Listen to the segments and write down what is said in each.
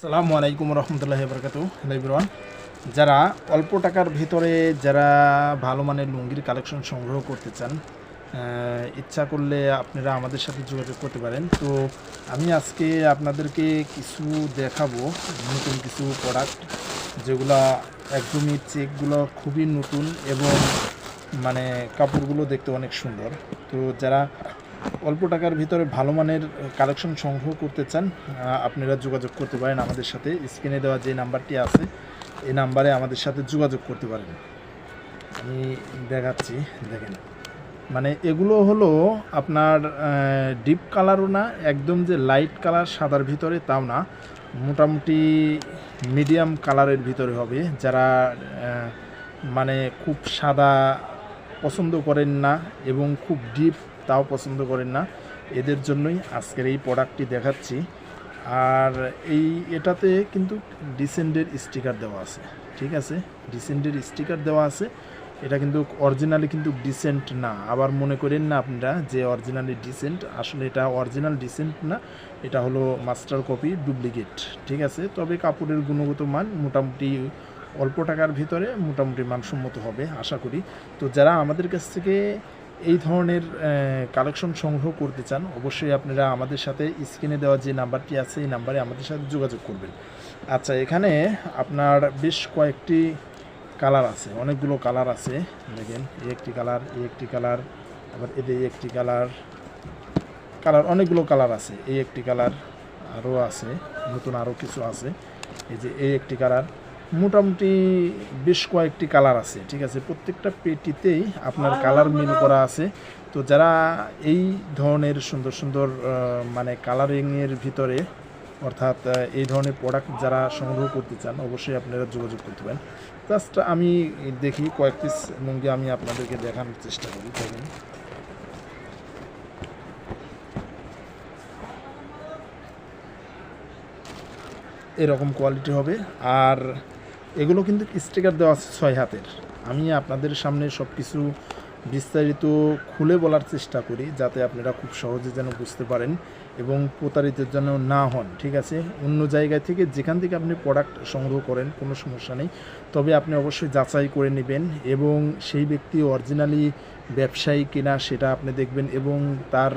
আসসালামু আলাইকুম রহমতুল্লাহ বরকাতু হ্যালো যারা অল্প টাকার ভিতরে যারা ভালো মানের লুঙ্গির কালেকশন সংগ্রহ করতে চান ইচ্ছা করলে আপনারা আমাদের সাথে যোগাযোগ করতে পারেন। তো আমি আজকে আপনাদেরকে কিছু দেখাবো, নতুন কিছু প্রোডাক্ট যেগুলা একদমই চেকগুলো খুবই নতুন এবং মানে কাপড়গুলো দেখতে অনেক সুন্দর। তো যারা অল্প টাকার ভিতরে ভালো মানের কালেকশন সংগ্রহ করতে চান আপনারা যোগাযোগ করতে পারেন আমাদের সাথে। স্ক্রিনে দেওয়া যে নাম্বারটি আছে, এই নাম্বারে আমাদের সাথে যোগাযোগ করতে পারেন। আমি দেখাচ্ছি, দেখেন। মানে এগুলো হলো আপনার ডিপ কালারও না, একদম যে লাইট কালার সাদার ভিতরে তাও না। মোটামুটি মিডিয়াম কালারের ভিতরে হবে। যারা মানে খুব সাদা পছন্দ করেন না এবং খুব ডিপ তাও পছন্দ করেন না। এদের জন্যই আজকের এই প্রোডাক্টটি দেখাচ্ছি। আর এই এটাতে কিন্তু ডিসেন্ডের স্টিকার দেওয়া আছে, ঠিক আছে? ডিসেন্ডের স্টিকার দেওয়া আছে। এটা কিন্তু অরিজিনালি কিন্তু ডিসেন্ট না। আবার মনে করেন না আপনারা যে অরিজিনালি ডিসেন্ট আসলে এটা অরিজিনাল ডিসেন্ট না, এটা হলো মাস্টার কপি ডুপ্লিকেট ঠিক আছে? তবে কাপড়ের গুণগত মান মোটামুটি অল্প টাকার ভিতরে মোটামুটি মানসম্মত হবে, আশা করি। তো যারা আমাদের কাছ থেকে এই ধরনের কালেকশন সংগ্রহ করতে চান, অবশ্যই আপনারা আমাদের সাথে স্ক্রিনে দেওয়া যে নাম্বারটি আছে, এই নাম্বারে আমাদের সাথে যোগাযোগ করবেন। আচ্ছা এখানে আপনার বেশ কয়েকটি কালার আছে, অনেকগুলো কালার আছে। দেখেন, এই একটি কালার এই একটি কালার আবার এদের একটি কালার কালার অনেকগুলো কালার আছে। এই একটি কালার আরও আছে, নতুন আরও কিছু আছে। এই যে এই একটি কালার মোটামুটি বেশ কয়েকটি কালার আছে, ঠিক আছে? প্রত্যেকটা পেটিতেই আপনার কালার মিল করা আছে। তো যারা এই ধরনের সুন্দর সুন্দর মানে কালারিংয়ের ভিতরে, অর্থাৎ এই ধরনের প্রোডাক্ট যারা সংগ্রহ করতে চান, অবশ্যই আপনারা যোগাযোগ করতে পারেন। জাস্ট আমি দেখি কয়েক পিস লুঙ্গি আমি আপনাদেরকে দেখানোর চেষ্টা করি, দেখেন। এরকম কোয়ালিটি হবে। আর এগুলো কিন্তু স্টিকার দেওয়া আছে ছয় হাতের। আমি আপনাদের সামনে সব কিছু বিস্তারিত খুলে বলার চেষ্টা করি, যাতে আপনারা খুব সহজে যেন বুঝতে পারেন এবং প্রতারিত যেন না হন, ঠিক আছে? অন্য জায়গা থেকে যেখান থেকে আপনি প্রোডাক্ট সংগ্রহ করেন, কোনো সমস্যা নেই। তবে আপনি অবশ্যই যাচাই করে নেবেন এবং সেই ব্যক্তি অরিজিনালি ব্যবসায়ী কিনা সেটা আপনি দেখবেন এবং তার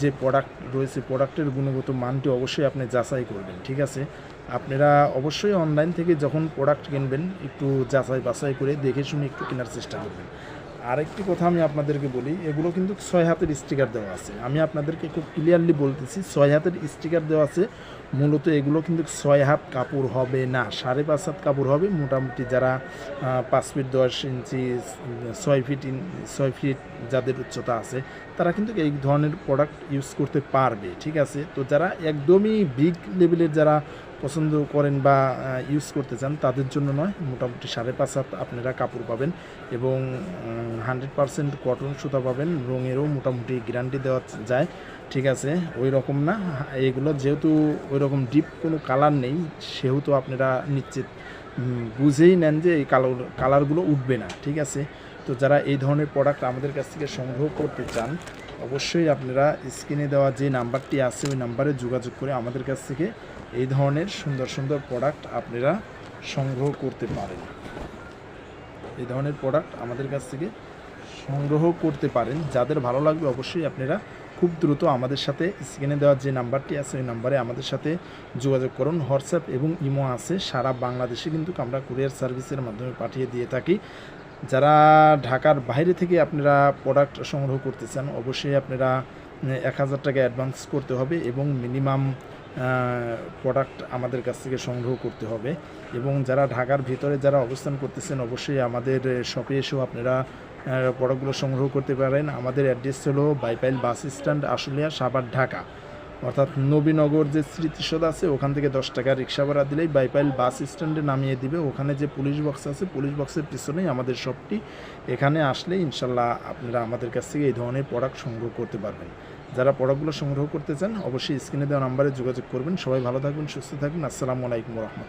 যে প্রোডাক্ট রয়েছে প্রোডাক্টের গুণগত মানটি অবশ্যই আপনি যাচাই করবেন, ঠিক আছে? আপনারা অবশ্যই অনলাইন থেকে যখন প্রোডাক্ট কিনবেন, একটু যাচাই বাছাই করে দেখে শুনে একটু কেনার চেষ্টা করবেন। আরেকটি কথা আমি আপনাদেরকে বলি, এগুলো কিন্তু ছয় হাতের স্টিকার দেওয়া আছে। আমি আপনাদেরকে খুব ক্লিয়ারলি বলতেছি, ছয় হাতের স্টিকার দেওয়া আছে। মূলত এগুলো কিন্তু ছয় হাত কাপড় হবে না সাড়ে পাঁচ হাত কাপড় হবে। মোটামুটি যারা পাঁচ ফিট দশ ইঞ্চি, ছয় ফিট ছয় ফিট যাদের উচ্চতা আছে, তারা কিন্তু এই ধরনের প্রোডাক্ট ইউজ করতে পারবে, ঠিক আছে? তো যারা একদমই বিগ লেভেলের যারা পছন্দ করেন বা ইউজ করতে চান, তাদের জন্য নয়, মোটামুটি সাড়ে পাঁচ হাত আপনারা কাপড় পাবেন এবং হান্ড্রেড পারসেন্ট কটন সুতা পাবেন, রঙেরও মোটামুটি গ্যারান্টি দেওয়া যায়, ঠিক আছে, ওই রকম না, এগুলো যেহেতু ওই রকম ডিপ কোনো কালার নেই, সেহেতু আপনারা নিশ্চিত বুঝেই নেন যে এই কালার কালারগুলো উঠবে না, ঠিক আছে, তো যারা এই ধরনের প্রোডাক্ট আমাদের কাছ থেকে সংগ্রহ করতে চান অবশ্যই আপনারা স্ক্রিনে দেওয়া যে নাম্বারটি আছে, ওই নাম্বারে যোগাযোগ করে আমাদের কাছ থেকে এই ধরনের সুন্দর সুন্দর প্রোডাক্ট আপনারা সংগ্রহ করতে পারেন। এই ধরনের প্রোডাক্ট আমাদের কাছ থেকে সংগ্রহ করতে পারেন। যাদের ভালো লাগবে অবশ্যই আপনারা খুব দ্রুত আমাদের সাথে স্ক্রিনে দেওয়া যে নাম্বারটি আছে, ওই নাম্বারে আমাদের সাথে যোগাযোগ করুন। হোয়াটসঅ্যাপ এবং ইমো আছে। সারা বাংলাদেশে কিন্তু আমরা কুরিয়ার সার্ভিসের মাধ্যমে পাঠিয়ে দিয়ে থাকি। যারা ঢাকার বাইরে থেকে আপনারা প্রোডাক্ট সংগ্রহ করতে চান অবশ্যই আপনারা এক হাজার টাকা অ্যাডভান্স করতে হবে এবং মিনিমাম প্রোডাক্ট আমাদের কাছ থেকে সংগ্রহ করতে হবে। এবং যারা ঢাকার ভিতরে যারা অবস্থান করতেছেন, অবশ্যই আমাদের শপে এসেও আপনারা প্রোডাক্টগুলো সংগ্রহ করতে পারেন। আমাদের অ্যাড্রেস হলো বাইপাইল বাস স্ট্যান্ড আশুলিয়া সাবার ঢাকা। অর্থাৎ নবীনগর যে স্মৃতিসদ আছে, ওখান থেকে দশ টাকা রিক্সা ভাড়া দিলেই বাইপাইল বাস স্ট্যান্ডে নামিয়ে দিবে। ওখানে যে পুলিশ বক্স আছে, পুলিশ বক্সের পিছনেই আমাদের শপটি। এখানে আসলে ইনশাল্লাহ আপনারা আমাদের কাছ থেকে এই ধরনের প্রোডাক্ট সংগ্রহ করতে পারবেন। যারা প্রোডাক্টগুলো সংগ্রহ করতে চান, অবশ্যই স্ক্রিনে দেওয়া নাম্বারে যোগাযোগ করবেন। সবাই ভালো থাকবেন, সুস্থ থাকবেন। আসসালামু আলাইকুম রহমতুল্লাহ।